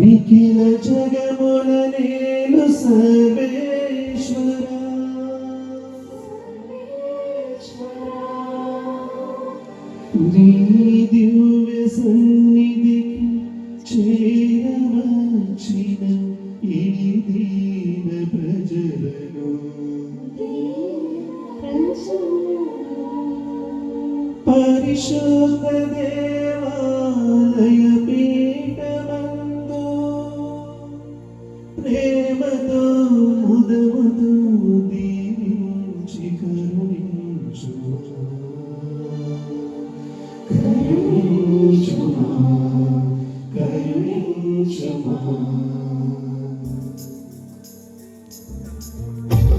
నిఖిల జగముల నేను సర్వేశ్వరా. నీ దివ్య సన్నిధికి చేరవచ్చిన ఈ దీన ప్రజలను. దేవాలయ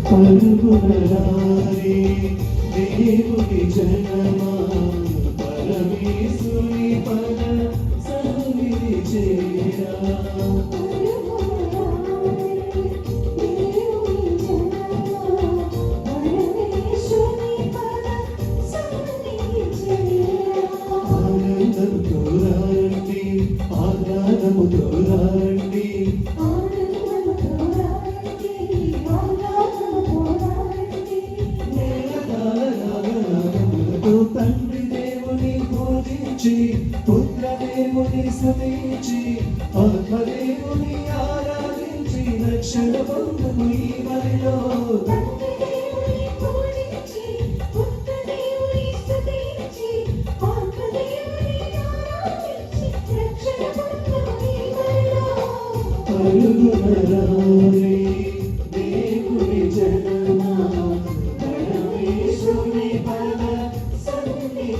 కరుణించుమా పరుగురారే దేవుని జనమా పూజించి పుత్ర దేవుని స్తుతించి ఆత్మదేవుని ఆరాధించి రక్షణ పొందుము ఈ బలిలో పరుగునరారే దేవుని జనమా పరమేశ్వరుని పద సన్నిధి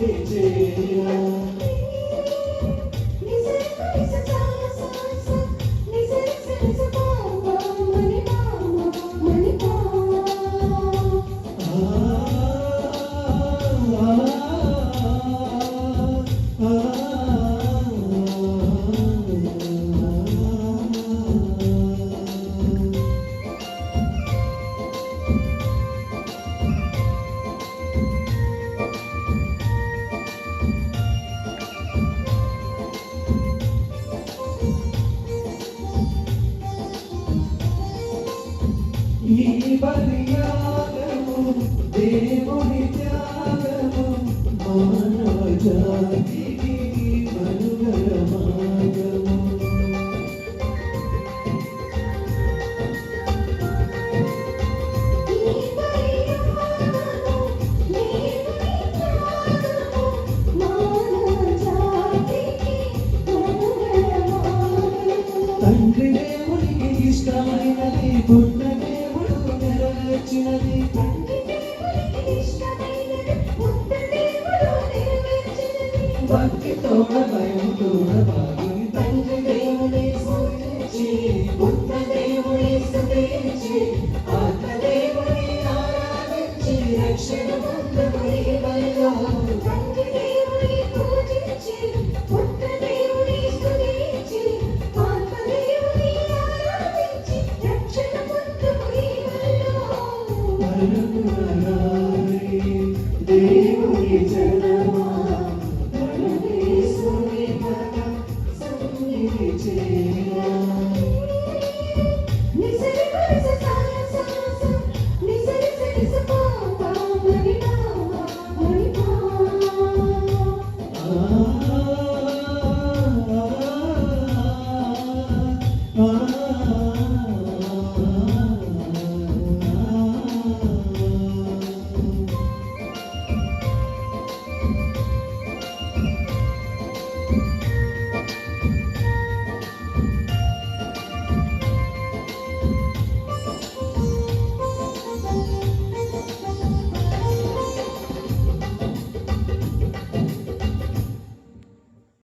తండ్రి దేవునికి ఇష్టమైనది పుట్ట ഭക്തിത്തോടെ ഭയം തോടെ ഭാഗ്യം തന്റെ